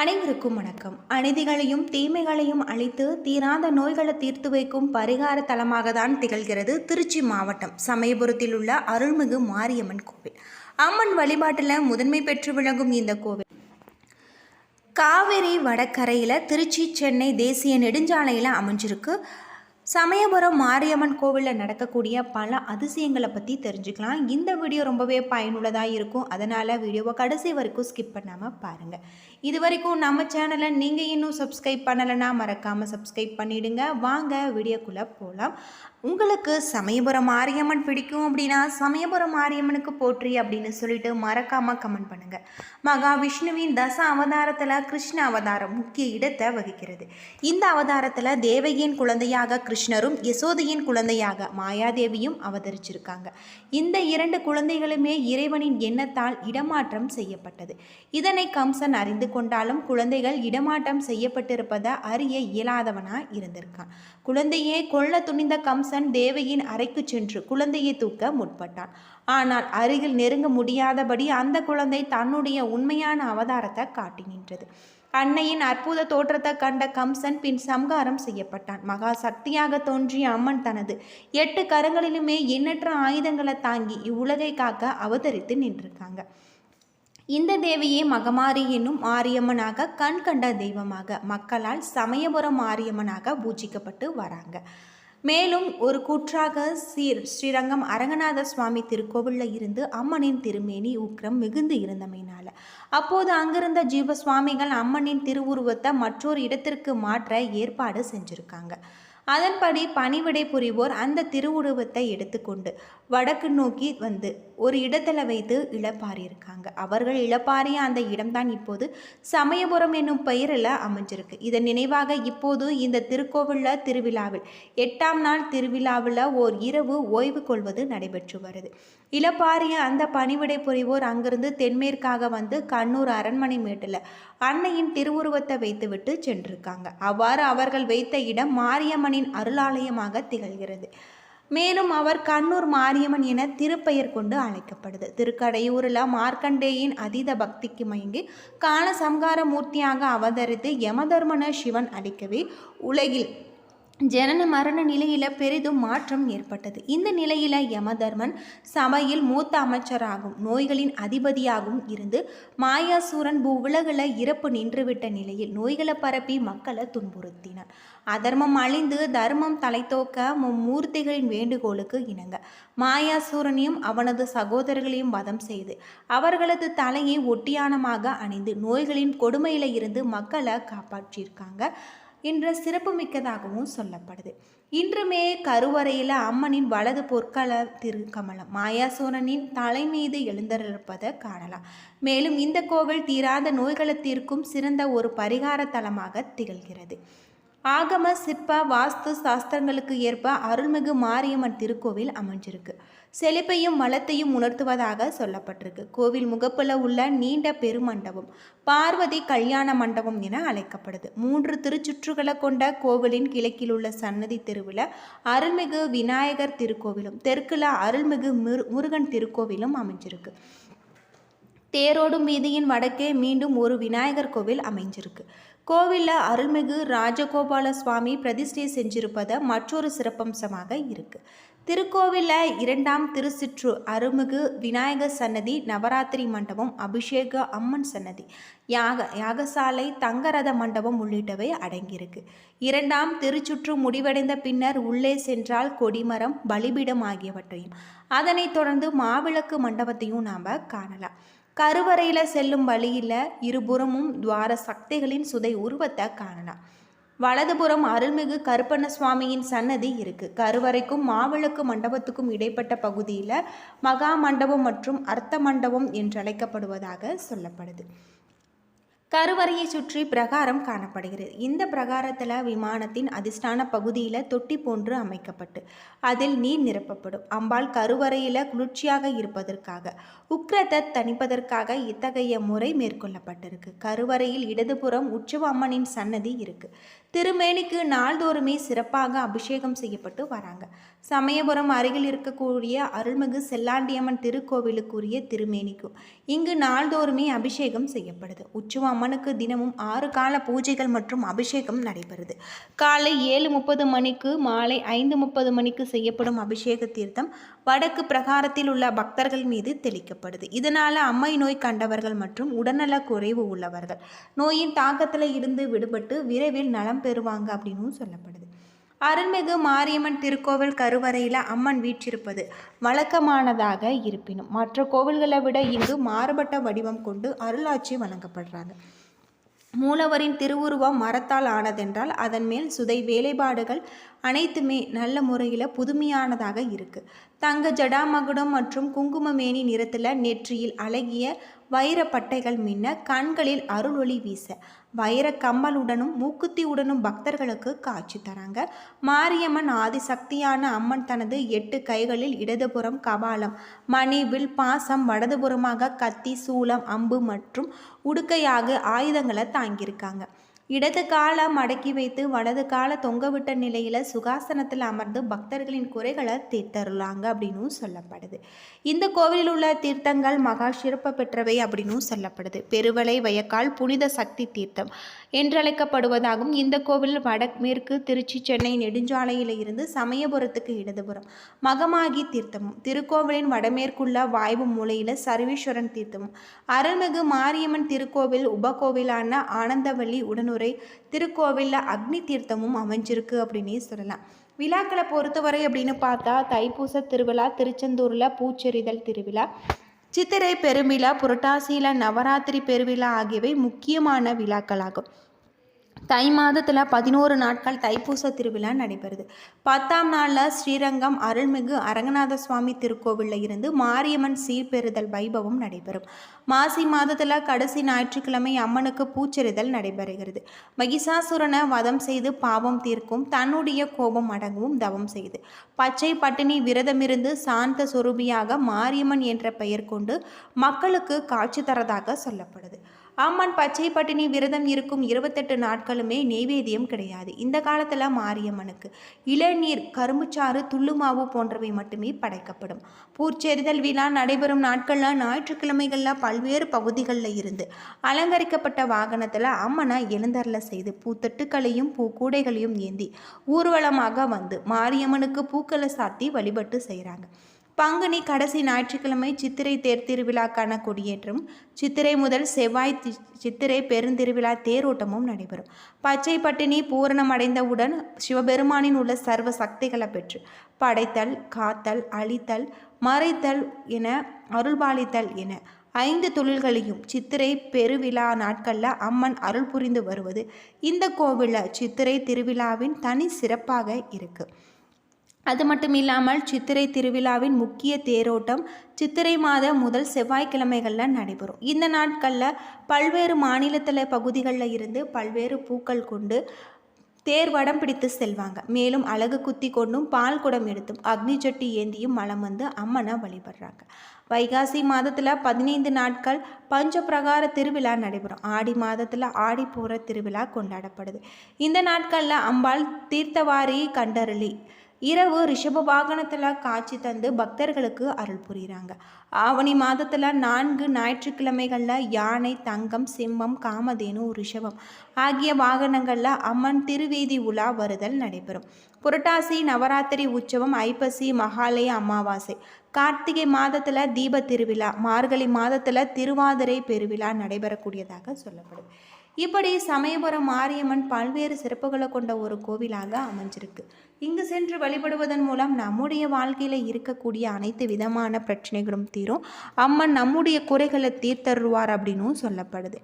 அனைவருக்கும் வணக்கம். அநீதிகளையும் தீமைகளையும் அழித்து தீராத நோய்களை தீர்த்து வைக்கும் பரிகார தலமாக தான் திகழ்கிறது திருச்சி மாவட்டம். சமயபுரத்தில் உள்ள அருள்மிகு மாரியம்மன் கோவில். அம்மன் வழிபாட்டில் முதன்மை பெற்று விளங்கும் இந்த கோவில். காவிரி வடக்கரையில் திருச்சி சென்னை தேசிய நெடுஞ்சாலையில் அமைஞ்சிருக்கு. சமயபுரம் மாரியம்மன் கோவிலில் நடக்கக்கூடிய பல அதிசயங்களை பற்றி தெரிஞ்சுக்கலாம். இந்த வீடியோ ரொம்பவே பயனுள்ளதாக இருக்கும். அதனால் வீடியோவை கடைசி வரைக்கும் ஸ்கிப் பண்ணாமல் பாருங்கள் இது வரைக்கும் நம்ம சேனலை நீங்கள் இன்னும் சப்ஸ்கிரைப் பண்ணலைன்னா மறக்காமல் சப்ஸ்கிரைப் பண்ணிவிடுங்க வாங்க வீடியோக்குள்ளே போகலாம் உங்களுக்கு சமயபுரம் மாரியம்மன் பிடிக்கும் அப்படின்னா சமயபுரம் மாரியம்மனுக்கு போற்றி அப்படின்னு சொல்லிட்டு மறக்காமல் கமெண்ட் பண்ணுங்கள் மகாவிஷ்ணுவின் தச அவதாரத்தில் கிருஷ்ண அவதாரம் முக்கிய இடத்தை வகிக்கிறது. இந்த அவதாரத்தில் தேவகியின் குழந்தையாக கிருஷ்ணரும் யசோதையின் குழந்தையாக மாயாதேவியும் அவதரிச்சிருக்காங்க. இந்த இரண்டு குழந்தைகளுமே இறைவனின் எண்ணத்தால் இடமாற்றம் செய்யப்பட்டது. இதனை கம்சன் அறிந்து கொண்டாலும் குழந்தைகள் இடமாற்றம் செய்யப்பட்டிருப்பதை அறிய இயலாதவனாக இருந்திருக்கான். குழந்தையே கொல்ல துணிந்த கம்சன் தேவையின் அறைக்கு சென்று குழந்தையை தூக்க முற்பட்டான். ஆனால் அருகில் நெருங்க முடியாதபடி அந்த குழந்தை தன்னுடைய உண்மையான அவதாரத்தை காட்டி நின்றது. அன்னையின் அற்புத தோற்றத்தை கண்ட கம்சன் பின் சம்காரம் செய்யப்பட்டான். மகா சக்தியாக தோன்றிய அம்மன் தனது எட்டு கரங்களிலுமே எண்ணற்ற ஆயுதங்களை தாங்கி இவ்வுலகை காக்க அவதரித்து நின்றிருக்காங்க. இந்த தேவியே மகமாரி என்னும் மாரியம்மனாக கண் கண்ட தெய்வமாக. மக்களால் சமயபுரம் மாரியம்மனாக பூஜிக்கப்பட்டு வராங்க. மேலும் ஒரு கூற்றாக சீர் ஸ்ரீரங்கம் அரங்கநாத சுவாமி திருக்கோவிலில் இருந்து அம்மனின் திருமேனி உக்கிரம் மிகுந்து இருந்தமையினால். அப்போது அங்கிருந்த ஜீவ சுவாமிகள் அம்மனின் திருவுருவத்தை மற்றொரு இடத்திற்கு மாற்ற ஏற்பாடு செஞ்சுருக்காங்க. அதன்படி பணிவிடை புரிவோர் அந்த திருவுருவத்தை எடுத்துக்கொண்டு வடக்கு நோக்கி வந்து ஒரு இடத்துல வைத்து இழப்பாரியிருக்காங்க அவர்கள் இழப்பாரிய அந்த இடம்தான் இப்போது சமயபுரம் என்னும் பெயரில் அமைஞ்சிருக்கு. இதன் நினைவாக இப்போது இந்த திருக்கோவிலில் திருவிழாவில் எட்டாம் நாள் திருவிழாவில் ஓர் இரவு ஓய்வு கொள்வது நடைபெற்று வருது. இளப்பாரிய அந்த பணிவிடை புரிவோர் அங்கிருந்து தென்மேற்காக வந்து கண்ணூர் அரண்மனை மேட்டில் அன்னையின் திருவுருவத்தை வைத்துவிட்டு சென்றிருக்காங்க. அவ்வாறு அவர்கள் வைத்த இடம் மாரியம்மனின் அருளாலயமாக திகழ்கிறது. மேலும் அவர் கண்ணூர் மாரியம்மன் என திருப்பெயர் கொண்டு அழைக்கப்படுது. திருக்கடையூரில் மார்க்கண்டேயின் அதீத பக்திக்கு மயங்கி கால சம்கார மூர்த்தியாக அவதரித்து யமதர்மன சிவன் அளிக்கவே உலகில் ஜனன மரண நிலையில் பெரிதும் மாற்றம் ஏற்பட்டது. இந்த நிலையில் யமதர்மன் சபையில் மூத்த அமைச்சராகும். நோய்களின் அதிபதியாகவும் இருந்து மாயாசூரன் பூவுலகில் இறப்பு நின்றுவிட்ட நிலையில் நோய்களை பரப்பி மக்களை துன்புறுத்தினார். அதர்மம் அழிந்து தர்மம் தலைத்தோக்க மும்மூர்த்திகளின் வேண்டுகோளுக்கு இணங்க மாயாசூரனையும் அவனது சகோதரர்களையும் வதம் செய்து அவர்களது தலையை ஒட்டியானமாக அணிந்து நோய்களின் கொடுமையில் இருந்து மக்களை காப்பாற்றியிருக்காங்க. என்ற சிறப்புமிக்கதாகவும் சொல்லப்படுது. இன்றுமே கருவறையில் அம்மனின் வலது பொற்கள திருக்கமலம் மாயாசூரனின் தலை மீது எழுந்திருப்பதை காணலாம். மேலும் இந்த கோவில் தீராத நோய்களை தீர்க்கும் சிறந்த ஒரு பரிகார தலமாக திகழ்கிறது. ஆகம சிற்ப வாஸ்து சாஸ்திரங்களுக்கு ஏற்ப அருள்மிகு மாரியம்மன் திருக்கோவில் அமைஞ்சிருக்கு. செழிப்பையும் வளத்தையும் உணர்த்துவதாக சொல்லப்பட்டிருக்கு. கோவில் முகப்பில் உள்ள நீண்ட பெருமண்டபம் பார்வதி கல்யாண மண்டபம் என அழைக்கப்படுது. மூன்று திருச்சுற்றுகளை கொண்ட கோவிலின் கிழக்கில் உள்ள சன்னதி தெருவில் அருள்மிகு விநாயகர் திருக்கோவிலும் தெற்குல அருள்மிகு முருகன் திருக்கோவிலும் அமைஞ்சிருக்கு. தேரோடும் வீதியின் வடக்கே மீண்டும் ஒரு விநாயகர் கோவில் அமைஞ்சிருக்கு. கோவிலில் அருள்மிகு ராஜகோபால சுவாமி பிரதிஷ்டை செஞ்சிருப்பதை மற்றொரு சிறப்பம்சமாக இருக்குது திருக்கோவிலில் இரண்டாம் திருச்சிற்று அருமுகு விநாயகர் சன்னதி நவராத்திரி மண்டபம் அபிஷேக அம்மன் சன்னதி. யாக யாகசாலை தங்கரத மண்டபம் உள்ளிட்டவை அடங்கியிருக்கு. இரண்டாம் திருச்சுற்று முடிவடைந்த பின்னர் உள்ளே சென்றால் கொடிமரம் பலிபீடம் ஆகியவற்றையும். அதனைத் தொடர்ந்து மாவிளக்கு மண்டபத்தையும் நாம் காணலாம். கருவறையில் செல்லும் வழியில் இருபுறமும் துவார சக்திகளின் சுதை உருவத்தை காணலாம். வலதுபுறம் அருள்மிகு கருப்பண்ண சுவாமியின் சன்னதி இருக்கு. கருவறைக்கும் மாவிளக்கு மண்டபத்துக்கும் இடைப்பட்ட பகுதியில் மகா மண்டபம் மற்றும் அர்த்த மண்டபம் என்றழைக்கப்படுவதாக சொல்லப்படுது. கருவறையை சுற்றி பிரகாரம் காணப்படுகிறது. இந்த பிரகாரத்தில் விமானத்தின் அதிர்ஷ்டான பகுதியில் தொட்டி போன்று அமைக்கப்பட்டு அதில் நீர் நிரப்பப்படும். அம்பாள் கருவறையில் குளிர்ச்சியாக இருப்பதற்காக உக்ரத்தை தணிப்பதற்காக இத்தகைய முறை மேற்கொள்ளப்பட்டிருக்கு. கருவறையில் இடதுபுறம் உற்சவ அம்மனின் சன்னதி இருக்கு. திருமேனிக்கு நாள்தோறுமே சிறப்பாக அபிஷேகம் செய்யப்பட்டு வராங்க. சமயபுரம் அருகில் இருக்கக்கூடிய அருள்மிகு செல்லாண்டியம்மன் திருக்கோவிலுக்குரிய திருமேனிக்கும் இங்கு நாள்தோறுமே அபிஷேகம் செய்யப்படுது. உற்சவ அம்மனுக்கு தினமும் ஆறு கால பூஜைகள் மற்றும் அபிஷேகம் நடைபெறுது. காலை ஏழு முப்பது மணிக்கு மாலை ஐந்து முப்பது மணிக்கு செய்யப்படும் அபிஷேக தீர்த்தம் வடக்கு பிரகாரத்தில் உள்ள பக்தர்கள் மீது தெளிக்கப்படுது. இதனால் அம்மை நோய் கண்டவர்கள் மற்றும் உடல்நல குறைவு உள்ளவர்கள் நோயின் தாக்கத்தில் இருந்து விடுபட்டு விரைவில் நலம் பெறுவாங்க அப்படின்னும் சொல்லப்படுது. அருள்மிகு மாரியம்மன் திருக்கோவில் கருவறையில் அம்மன் வீற்றிருப்பது வழக்கமானதாக இருப்பினும் மற்ற கோவில்களை விட இங்கு மாறுபட்ட வடிவம் கொண்டு அருளாட்சி வழங்கப்படுறாங்க. மூலவரின் திருவுருவம் மரத்தால் ஆனதென்றால் அதன் மேல் சுதை வேலைப்பாடுகள் அனைத்துமே நல்ல முறையில் புதுமையானதாக இருக்குது தங்க ஜடாமகுடம் மற்றும் குங்குமமேனி நிறத்தில் நெற்றியில் அழகிய வைரப்பட்டைகள் மின்ன கண்களில் அருளொளி வீச வைர கம்மலுடனும் மூக்குத்தியுடனும் பக்தர்களுக்கு காட்சி தராங்க. மாரியம்மன் ஆதிசக்தியான அம்மன் தனது எட்டு கைகளில் இடதுபுறம் கபாலம் மணி வில் பாசம் வடதுபுறமாக கத்தி சூளம் அம்பு மற்றும் உடுக்கையாக ஆயுதங்களை தாங்கியிருக்காங்க. இடது காலை மடக்கி வைத்து வலது காலை தொங்கவிட்ட நிலையில் சுகாசனத்தில் அமர்ந்து பக்தர்களின் குறைகளை தீர்த்தருளாங்க அப்படின்னும் சொல்லப்படுது. இந்த கோவிலில் உள்ள தீர்த்தங்கள் மகா சிறப்பு பெற்றவை அப்படின்னும் சொல்லப்படுது. பெருவளை வயக்கால் புனித சக்தி தீர்த்தம் என்றழைக்கப்படுவதாகவும் இந்த கோவில் வடமேற்கு திருச்சி சென்னை நெடுஞ்சாலையில் இருந்து சமயபுரத்துக்கு இடதுபுறம் மகமாகி தீர்த்தமும். திருக்கோவிலின் வடமேற்குள்ள வாய்வு மூலையில் சர்வீஸ்வரன் தீர்த்தமும். அருள்மிகு மாரியம்மன் திருக்கோவில் உபகோவிலான ஆனந்தவள்ளி உடனுரை திருக்கோவிலில் அக்னி தீர்த்தமும் அமைஞ்சிருக்கு அப்படின்னே சொல்லலாம். விழாக்களை பொறுத்தவரை அப்படின்னு பார்த்தா தைப்பூச திருவிழா திருச்செந்தூரில் பூச்செறிதல் திருவிழா சித்திரை பெருவிழா புரட்டாசியில் நவராத்திரி பெருவிழா ஆகியவை முக்கியமான விழாக்களாகும். தை மாதத்தில் பதினோரு நாட்கள் தைப்பூச திருவிழா நடைபெறுது. பத்தாம் நாளில் ஸ்ரீரங்கம் அருள்மிகு அரங்கநாத சுவாமி திருக்கோவிலில் இருந்து மாரியம்மன் சீர்பெறுதல் வைபவம் நடைபெறும். மாசி மாதத்தில் கடைசி ஞாயிற்றுக்கிழமை அம்மனுக்கு பூச்செறிதல் நடைபெறுகிறது. மகிஷாசுரனை வதம் செய்து பாவம் தீர்க்கும் தன்னுடைய கோபம் அடங்கவும் தவம் செய்து. பச்சை பட்டினி விரதமிருந்து சாந்த சொரூபியாக மாரியம்மன் என்ற பெயர் கொண்டு மக்களுக்கு காட்சி தரதாக சொல்லப்படுது. அம்மன் பச்சை பட்டினி விரதம் இருக்கும் இருபத்தெட்டு நாட்களுமே நெய்வேத்தியம் கிடையாது. இந்த காலத்தில் மாரியம்மனுக்கு. இளநீர் கரும்புச்சாறு துள்ளுமாவு போன்றவை மட்டுமே படைக்கப்படும். பூச்செறிதல் விழா நடைபெறும் நாட்களில் ஞாயிற்றுக்கிழமைகளில் பல்வேறு பகுதிகளில் இருந்து அலங்கரிக்கப்பட்ட வாகனத்தில் அம்மனை எழுந்தரில் செய்து பூத்தட்டுக்களையும் பூக்கூடைகளையும் ஏந்தி ஊர்வலமாக வந்து மாரியம்மனுக்கு பூக்களை சாத்தி வழிபட்டு செய்கிறாங்க பங்குனி கடைசி ஞாயிற்றுக்கிழமை சித்திரை தேர் திருவிழாக்கான கொடியேற்றம். சித்திரை முதல் செவ்வாய் சித்திரை பெருந்திருவிழா தேரோட்டமும் நடைபெறும். பச்சை பட்டினி பூரணமடைந்தவுடன் சிவபெருமானின் உள்ள சர்வ சக்திகளை பெற்று படைத்தல் காத்தல் அழித்தல் மறைத்தல் என அருள்பாலித்தல் என ஐந்து தொழில்களையும் சித்திரை பெருவிழா நாட்களில் அம்மன் அருள் புரிந்து வருவது. இந்த கோவிலில் சித்திரை திருவிழாவின் தனி சிறப்பாக இருக்குது அது மட்டும் இல்லாமல் சித்திரை திருவிழாவின் முக்கிய தேரோட்டம் சித்திரை மாத முதல் செவ்வாய்க்கிழமைகளில் நடைபெறும். இந்த நாட்களில் பல்வேறு மாநிலத்தில் பகுதிகளில் இருந்து பல்வேறு பூக்கள் கொண்டு தேர் வடம் பிடித்து செல்வாங்க. மேலும் அழகு குத்தி கொண்டும் பால் குடம் எடுத்தும் அக்னி சட்டி ஏந்தியும் மலம் வந்து அம்மனை வழிபடுறாங்க. வைகாசி மாதத்தில் பதினைந்து நாட்கள் பஞ்சபிரகார திருவிழா நடைபெறும். ஆடி மாதத்தில் ஆடி போகிற திருவிழா கொண்டாடப்படுது. இந்த நாட்களில் அம்பாள் தீர்த்தவாரி கண்டரளி இரவு ரிஷப வாகனத்தில் காட்சி தந்து பக்தர்களுக்கு அருள் புரிகிறாங்க ஆவணி மாதத்தில் நான்கு ஞாயிற்றுக்கிழமைகளில் யானை தங்கம் சிம்மம் காமதேனு ரிஷபம் ஆகிய வாகனங்களில் அம்மன் திருவேதி உலா வருதல் நடைபெறும். புரட்டாசி நவராத்திரி உற்சவம் ஐப்பசி மகாலய அமாவாசை கார்த்திகை மாதத்தில் தீப திருவிழா மார்கழி மாதத்தில் திருவாதிரை பெருவிழா நடைபெறக்கூடியதாக சொல்லப்படுது. இப்படி சமயபுரம் மாரியம்மன் பல்வேறு சிறப்புகளை கொண்ட ஒரு கோவிலாக அமைஞ்சிருக்கு. இங்கு சென்று வழிபடுவதன் மூலம் நம்முடைய வாழ்க்கையில் இருக்கக்கூடிய அனைத்து விதமான பிரச்சனைகளும் தீரும். அம்மன் நம்முடைய குறைகளை தீர்த்தருவார் அப்படின்னும் சொல்லப்படுது.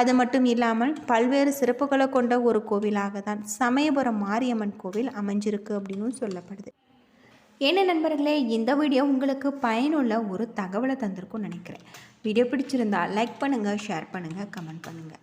அது மட்டும் இல்லாமல் பல்வேறு சிறப்புகளை கொண்ட ஒரு கோவிலாக தான் சமயபுரம் மாரியம்மன் கோவில் அமைஞ்சிருக்கு அப்படின்னும் சொல்லப்படுது. என்ன நண்பர்களே இந்த வீடியோ உங்களுக்கு பயனுள்ள ஒரு தகவலை தந்திருக்கும்னு நினைக்கிறேன். வீடியோ பிடிச்சிருந்தா லைக் பண்ணுங்கள் ஷேர் பண்ணுங்கள் கமெண்ட் பண்ணுங்கள்